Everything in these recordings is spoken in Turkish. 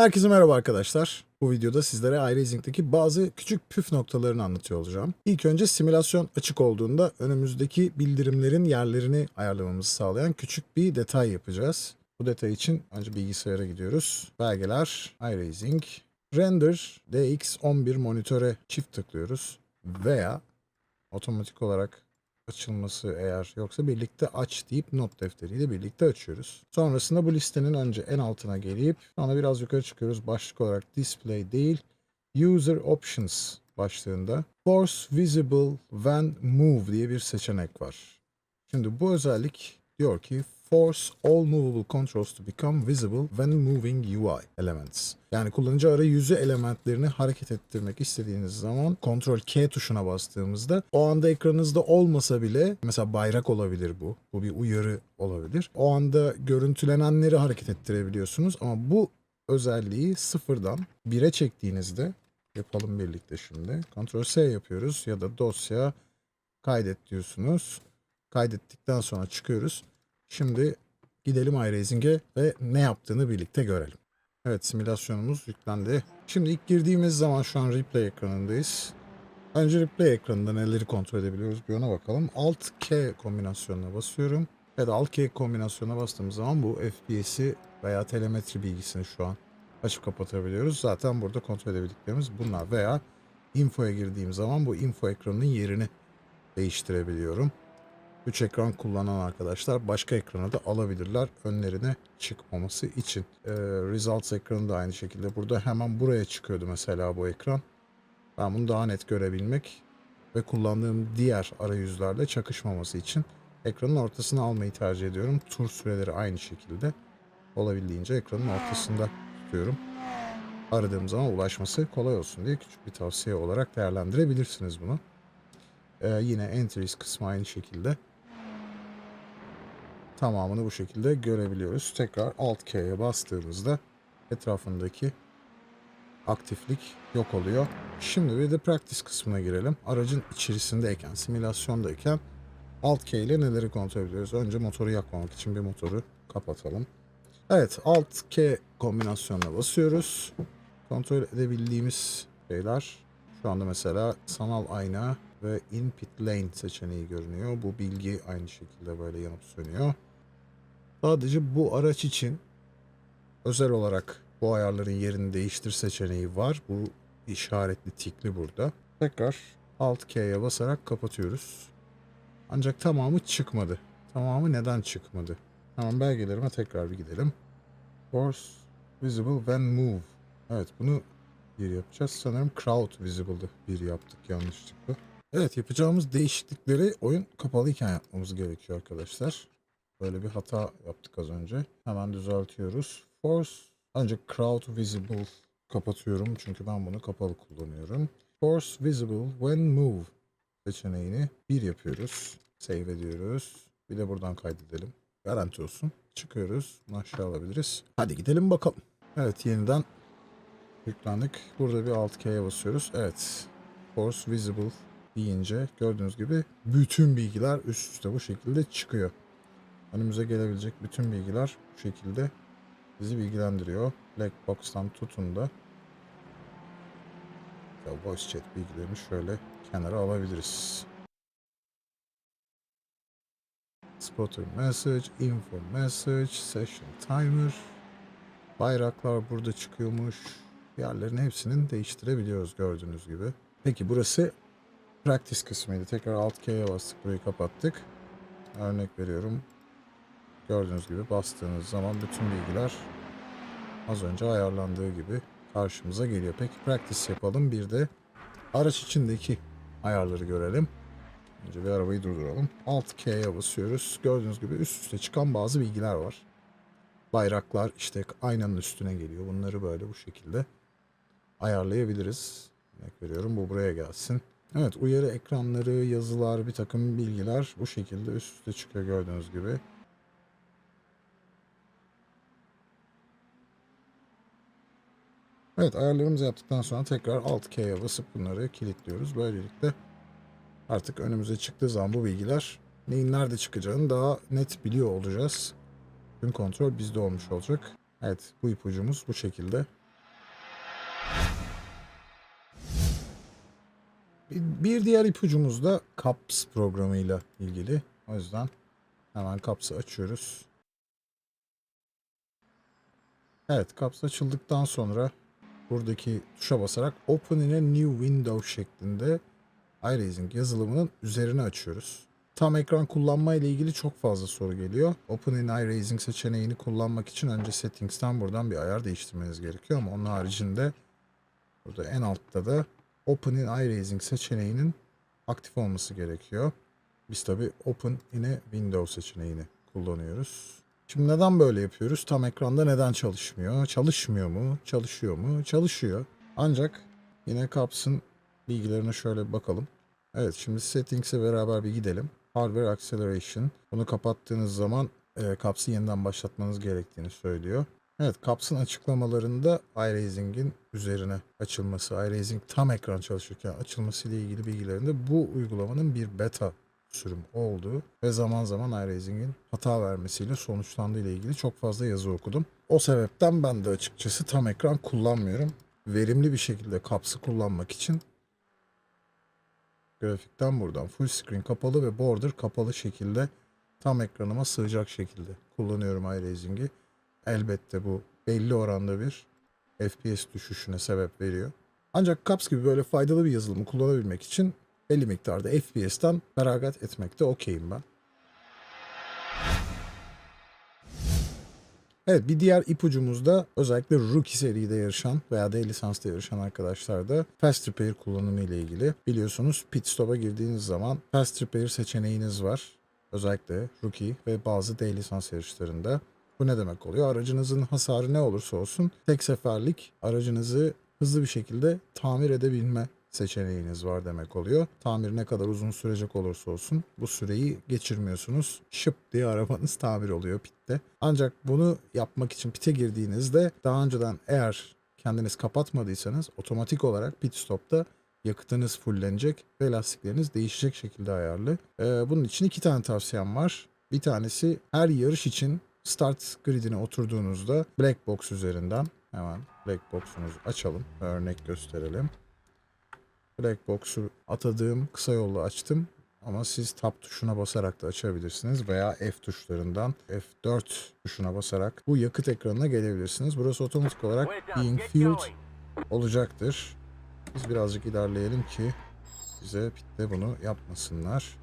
Herkese merhaba arkadaşlar. Bu videoda sizlere iRacing'deki bazı küçük püf noktalarını anlatıyor olacağım. İlk önce simülasyon açık olduğunda önümüzdeki bildirimlerin yerlerini ayarlamamızı sağlayan küçük bir detay yapacağız. Bu detay için önce bilgisayara gidiyoruz. Belgeler, iRacing, Render DX11 monitöre çift tıklıyoruz veya otomatik olarak açılması eğer yoksa birlikte aç deyip not defteriyle birlikte açıyoruz. Sonrasında bu listenin önce en altına gelip sonra biraz yukarı çıkıyoruz. Başlık olarak display değil user options başlığında force visible when move diye bir seçenek var. Şimdi bu özellik diyor ki force all movable controls to become visible when moving UI elements. Yani kullanıcı arayüzü elementlerini hareket ettirmek istediğiniz zaman Ctrl K tuşuna bastığımızda o anda ekranınızda olmasa bile mesela bayrak olabilir bu. Bu bir uyarı olabilir. O anda görüntülenenleri hareket ettirebiliyorsunuz ama bu özelliği sıfırdan 1'e çektiğinizde yapalım birlikte şimdi. Ctrl S yapıyoruz ya da dosya kaydet diyorsunuz. Kaydettikten sonra çıkıyoruz. Şimdi gidelim iRacing'e ve ne yaptığını birlikte görelim. Evet simülasyonumuz yüklendi. Şimdi ilk girdiğimiz zaman şu an replay ekranındayız. Önce replay ekranında neleri kontrol edebiliyoruz bir ona bakalım. Alt-K kombinasyonuna basıyorum. Evet Alt-K kombinasyonuna bastığımız zaman bu FPS'i veya telemetri bilgisini şu an açıp kapatabiliyoruz. Zaten burada kontrol edebildiklerimiz bunlar veya infoya girdiğim zaman bu info ekranının yerini değiştirebiliyorum. 3 ekran kullanan arkadaşlar başka ekrana da alabilirler önlerine çıkmaması için. Ee, results ekranı da aynı şekilde. Burada hemen buraya çıkıyordu mesela bu ekran. Ben bunu daha net görebilmek ve kullandığım diğer arayüzlerle çakışmaması için ekranın ortasına almayı tercih ediyorum. Tur süreleri aynı şekilde. Olabildiğince ekranın ortasında tutuyorum. Aradığım zaman ulaşması kolay olsun diye küçük bir tavsiye olarak değerlendirebilirsiniz bunu. Ee, yine entries kısmı aynı şekilde tamamını bu şekilde görebiliyoruz. Tekrar Alt K'ye bastığımızda etrafındaki aktiflik yok oluyor. Şimdi bir de practice kısmına girelim. Aracın içerisindeyken, simülasyondayken Alt K ile neleri kontrol ediyoruz? Önce motoru yakmamak için bir motoru kapatalım. Evet, Alt K kombinasyonuna basıyoruz. Kontrol edebildiğimiz şeyler şu anda mesela sanal ayna ve in pit lane seçeneği görünüyor. Bu bilgi aynı şekilde böyle yanıp sönüyor. Sadece bu araç için özel olarak bu ayarların yerini değiştir seçeneği var. Bu işaretli tikli burada. Tekrar Alt K'ye basarak kapatıyoruz. Ancak tamamı çıkmadı. Tamamı neden çıkmadı? Hemen belgelerime tekrar bir gidelim. Force visible when move. Evet bunu bir yapacağız. Sanırım crowd visible'dı bir yaptık yanlışlıkla. Evet yapacağımız değişiklikleri oyun kapalıyken yapmamız gerekiyor arkadaşlar. Böyle bir hata yaptık az önce. Hemen düzeltiyoruz. Force ancak crowd visible kapatıyorum çünkü ben bunu kapalı kullanıyorum. Force visible when move seçeneğini bir yapıyoruz. Save ediyoruz. Bir de buradan kaydedelim. Garanti olsun. Çıkıyoruz. Bunu aşağı alabiliriz. Hadi gidelim bakalım. Evet yeniden yüklendik. Burada bir alt K'ye basıyoruz. Evet. Force visible deyince gördüğünüz gibi bütün bilgiler üst üste bu şekilde çıkıyor. Önümüze gelebilecek bütün bilgiler bu şekilde bizi bilgilendiriyor. Black Box'tan tutun da ya voice chat bilgilerini şöyle kenara alabiliriz. Spotter message, info message, session timer. Bayraklar burada çıkıyormuş. Yerlerin hepsinin değiştirebiliyoruz gördüğünüz gibi. Peki burası practice kısmıydı. Tekrar Alt K'ye bastık. Burayı kapattık. Örnek veriyorum. Gördüğünüz gibi bastığınız zaman bütün bilgiler az önce ayarlandığı gibi karşımıza geliyor. Peki practice yapalım. Bir de araç içindeki ayarları görelim. Önce bir arabayı durduralım. Alt K'ye basıyoruz. Gördüğünüz gibi üst üste çıkan bazı bilgiler var. Bayraklar işte aynanın üstüne geliyor. Bunları böyle bu şekilde ayarlayabiliriz. Örnek veriyorum bu buraya gelsin. Evet uyarı ekranları, yazılar, bir takım bilgiler bu şekilde üst üste çıkıyor gördüğünüz gibi. Evet ayarlarımızı yaptıktan sonra tekrar Alt K'ye basıp bunları kilitliyoruz. Böylelikle artık önümüze çıktığı zaman bu bilgiler neyin nerede çıkacağını daha net biliyor olacağız. Tüm kontrol bizde olmuş olacak. Evet bu ipucumuz bu şekilde. Bir diğer ipucumuz da CAPS programıyla ilgili. O yüzden hemen CAPS'ı açıyoruz. Evet CAPS açıldıktan sonra buradaki tuşa basarak Open in a New Window şeklinde iRacing yazılımının üzerine açıyoruz. Tam ekran kullanma ile ilgili çok fazla soru geliyor. Open in iRacing seçeneğini kullanmak için önce Settings'ten buradan bir ayar değiştirmeniz gerekiyor ama onun haricinde burada en altta da Open in iRacing seçeneğinin aktif olması gerekiyor. Biz tabi Open in a Window seçeneğini kullanıyoruz. Şimdi neden böyle yapıyoruz? Tam ekranda neden çalışmıyor? Çalışmıyor mu? Çalışıyor mu? Çalışıyor. Ancak yine Caps'ın bilgilerine şöyle bir bakalım. Evet şimdi Settings'e beraber bir gidelim. Hardware Acceleration. Bunu kapattığınız zaman e, Caps'ı yeniden başlatmanız gerektiğini söylüyor. Evet Caps'ın açıklamalarında iRacing'in üzerine açılması, iRacing tam ekran çalışırken açılması ile ilgili bilgilerinde bu uygulamanın bir beta sürüm olduğu ve zaman zaman iRacing'in hata vermesiyle sonuçlandığı ile ilgili çok fazla yazı okudum. O sebepten ben de açıkçası tam ekran kullanmıyorum. Verimli bir şekilde Caps'ı kullanmak için grafikten buradan full screen kapalı ve border kapalı şekilde tam ekranıma sığacak şekilde kullanıyorum iRacing'i. Elbette bu belli oranda bir FPS düşüşüne sebep veriyor. Ancak Caps gibi böyle faydalı bir yazılımı kullanabilmek için belli miktarda FPS'ten feragat etmekte okeyim ben. Evet bir diğer ipucumuz da özellikle Rookie seride yarışan veya D lisansta yarışan arkadaşlar da Fast Repair kullanımı ile ilgili. Biliyorsunuz pit stop'a girdiğiniz zaman Fast Repair seçeneğiniz var. Özellikle Rookie ve bazı D lisans yarışlarında. Bu ne demek oluyor? Aracınızın hasarı ne olursa olsun tek seferlik aracınızı hızlı bir şekilde tamir edebilme seçeneğiniz var demek oluyor. Tamir ne kadar uzun sürecek olursa olsun bu süreyi geçirmiyorsunuz. Şıp diye arabanız tamir oluyor pitte. Ancak bunu yapmak için pite girdiğinizde daha önceden eğer kendiniz kapatmadıysanız otomatik olarak pit stopta yakıtınız fullenecek ve lastikleriniz değişecek şekilde ayarlı. Ee, bunun için iki tane tavsiyem var. Bir tanesi her yarış için start gridine oturduğunuzda black box üzerinden hemen black box'umuzu açalım örnek gösterelim. Black Box'u atadığım kısa yolla açtım. Ama siz Tab tuşuna basarak da açabilirsiniz veya F tuşlarından F4 tuşuna basarak bu yakıt ekranına gelebilirsiniz. Burası otomatik olarak Being Fueled olacaktır. Biz birazcık ilerleyelim ki bize pitte bunu yapmasınlar.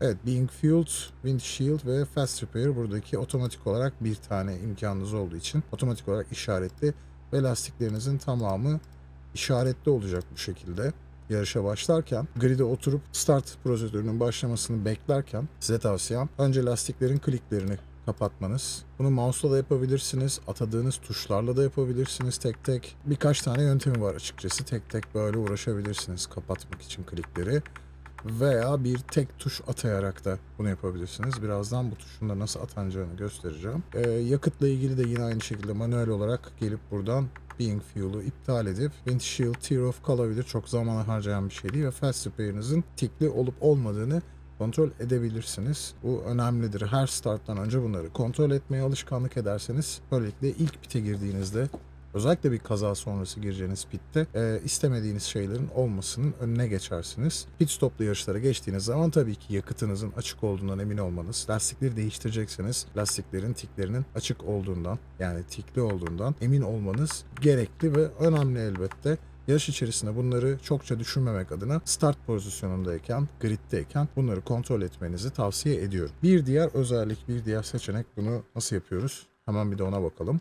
Evet Being Fueled, Windshield ve Fast Repair buradaki otomatik olarak bir tane imkanınız olduğu için otomatik olarak işaretli ve lastiklerinizin tamamı işaretli olacak bu şekilde yarışa başlarken grid'e oturup start prosedürünün başlamasını beklerken size tavsiyem önce lastiklerin kliklerini kapatmanız. Bunu mouse'la da yapabilirsiniz. Atadığınız tuşlarla da yapabilirsiniz tek tek. Birkaç tane yöntemi var açıkçası. Tek tek böyle uğraşabilirsiniz kapatmak için klikleri. Veya bir tek tuş atayarak da bunu yapabilirsiniz. Birazdan bu tuşun da nasıl atanacağını göstereceğim. Ee, yakıtla ilgili de yine aynı şekilde manuel olarak gelip buradan Being Fuel'u iptal edip Windshield Tear Off kalabilir. Çok zaman harcayan bir şey değil ve Fast tikli olup olmadığını kontrol edebilirsiniz. Bu önemlidir. Her starttan önce bunları kontrol etmeye alışkanlık ederseniz böylelikle ilk pite girdiğinizde özellikle bir kaza sonrası gireceğiniz pitte e, istemediğiniz şeylerin olmasının önüne geçersiniz. Pit stoplu yarışlara geçtiğiniz zaman tabii ki yakıtınızın açık olduğundan emin olmanız, lastikleri değiştirecekseniz lastiklerin tiklerinin açık olduğundan yani tikli olduğundan emin olmanız gerekli ve önemli elbette. Yarış içerisinde bunları çokça düşünmemek adına start pozisyonundayken, griddeyken bunları kontrol etmenizi tavsiye ediyorum. Bir diğer özellik, bir diğer seçenek bunu nasıl yapıyoruz? Hemen bir de ona bakalım.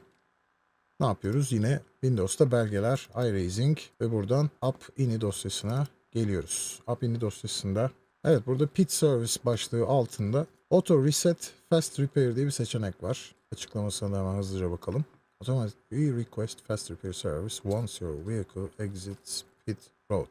Ne yapıyoruz? Yine Windows'ta belgeler, iRacing ve buradan App Ini dosyasına geliyoruz. App Ini dosyasında evet burada Pit Service başlığı altında Auto Reset Fast Repair diye bir seçenek var. Açıklamasına da hemen hızlıca bakalım. Automatic request fast repair service once your vehicle exits pit road.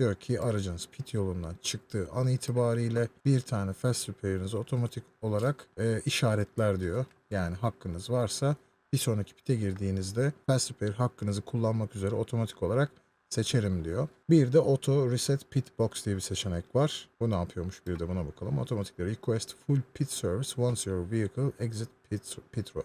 Diyor ki aracınız pit yolundan çıktığı an itibariyle bir tane fast repair'inizi otomatik olarak e, işaretler diyor. Yani hakkınız varsa bir sonraki pite girdiğinizde fast repair hakkınızı kullanmak üzere otomatik olarak seçerim diyor. Bir de auto reset pit box diye bir seçenek var. Bu ne yapıyormuş bir de buna bakalım. Otomatikle request full pit service once your vehicle exit pit, pit road.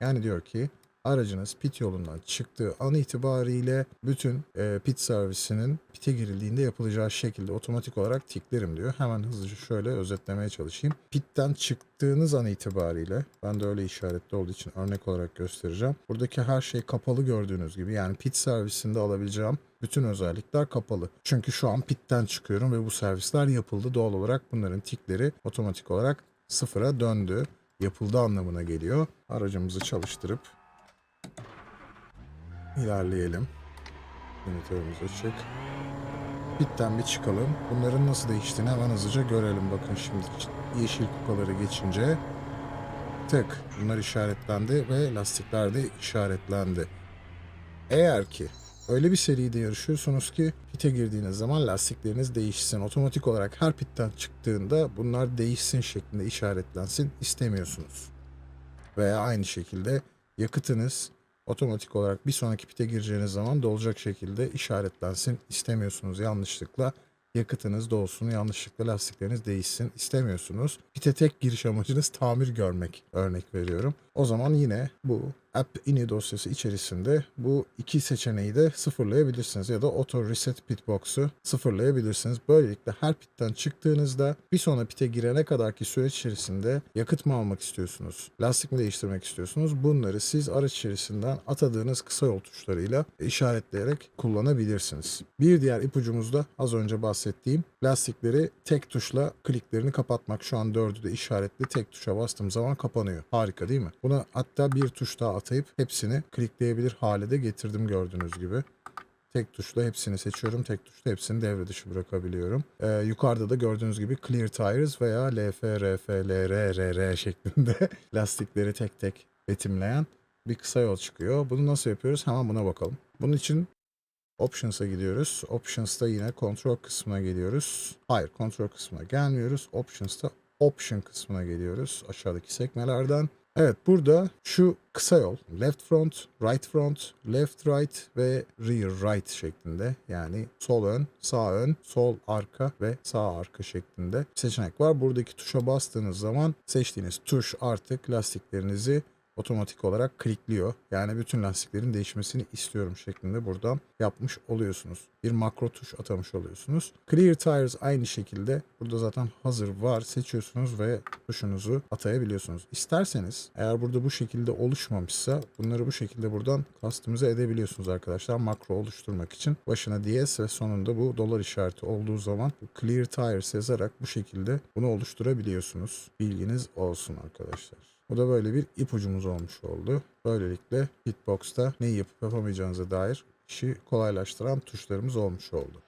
Yani diyor ki aracınız pit yolundan çıktığı an itibariyle bütün e, pit servisinin pite girildiğinde yapılacağı şekilde otomatik olarak tiklerim diyor. Hemen hızlıca şöyle özetlemeye çalışayım. Pitten çıktığınız an itibariyle ben de öyle işaretli olduğu için örnek olarak göstereceğim. Buradaki her şey kapalı gördüğünüz gibi yani pit servisinde alabileceğim bütün özellikler kapalı. Çünkü şu an pitten çıkıyorum ve bu servisler yapıldı. Doğal olarak bunların tikleri otomatik olarak sıfıra döndü. Yapıldı anlamına geliyor. Aracımızı çalıştırıp ilerleyelim. Monitörümüz açık. Pitten bir çıkalım. Bunların nasıl değiştiğini hemen hızlıca görelim. Bakın şimdi yeşil kupaları geçince tık bunlar işaretlendi ve lastikler de işaretlendi. Eğer ki öyle bir seride yarışıyorsunuz ki pite girdiğiniz zaman lastikleriniz değişsin. Otomatik olarak her pitten çıktığında bunlar değişsin şeklinde işaretlensin istemiyorsunuz. Veya aynı şekilde yakıtınız otomatik olarak bir sonraki pite gireceğiniz zaman dolacak şekilde işaretlensin istemiyorsunuz yanlışlıkla. Yakıtınız dolsun, yanlışlıkla lastikleriniz değişsin istemiyorsunuz. Pite tek giriş amacınız tamir görmek örnek veriyorum. O zaman yine bu app ini dosyası içerisinde bu iki seçeneği de sıfırlayabilirsiniz ya da auto reset pitbox'u sıfırlayabilirsiniz. Böylelikle her pitten çıktığınızda bir sonra pite girene kadarki süreç içerisinde yakıt mı almak istiyorsunuz, lastik mi değiştirmek istiyorsunuz? Bunları siz araç içerisinden atadığınız kısa yol tuşlarıyla işaretleyerek kullanabilirsiniz. Bir diğer ipucumuz da az önce bahsettiğim lastikleri tek tuşla kliklerini kapatmak. Şu an dördü de işaretli tek tuşa bastığım zaman kapanıyor. Harika değil mi? Buna hatta bir tuş daha atayıp hepsini klikleyebilir hale de getirdim gördüğünüz gibi. Tek tuşla hepsini seçiyorum. Tek tuşla hepsini devre dışı bırakabiliyorum. Ee, yukarıda da gördüğünüz gibi Clear Tires veya LF, RF, LR, RR şeklinde lastikleri tek tek betimleyen bir kısa yol çıkıyor. Bunu nasıl yapıyoruz? Hemen buna bakalım. Bunun için Options'a gidiyoruz. Options'ta yine Control kısmına geliyoruz. Hayır, Control kısmına gelmiyoruz. Options'ta Option kısmına geliyoruz. Aşağıdaki sekmelerden. Evet burada şu kısa yol left front, right front, left right ve rear right şeklinde yani sol ön, sağ ön, sol arka ve sağ arka şeklinde seçenek var. Buradaki tuşa bastığınız zaman seçtiğiniz tuş artık lastiklerinizi otomatik olarak klikliyor. Yani bütün lastiklerin değişmesini istiyorum şeklinde buradan yapmış oluyorsunuz. Bir makro tuş atamış oluyorsunuz. Clear Tires aynı şekilde burada zaten hazır var. Seçiyorsunuz ve tuşunuzu atayabiliyorsunuz. İsterseniz eğer burada bu şekilde oluşmamışsa bunları bu şekilde buradan customize edebiliyorsunuz arkadaşlar. Makro oluşturmak için başına DS ve sonunda bu dolar işareti olduğu zaman Clear Tires yazarak bu şekilde bunu oluşturabiliyorsunuz. Bilginiz olsun arkadaşlar. Bu da böyle bir ipucumuz olmuş oldu. Böylelikle hitbox'ta ne yapıp yapamayacağınıza dair işi kolaylaştıran tuşlarımız olmuş oldu.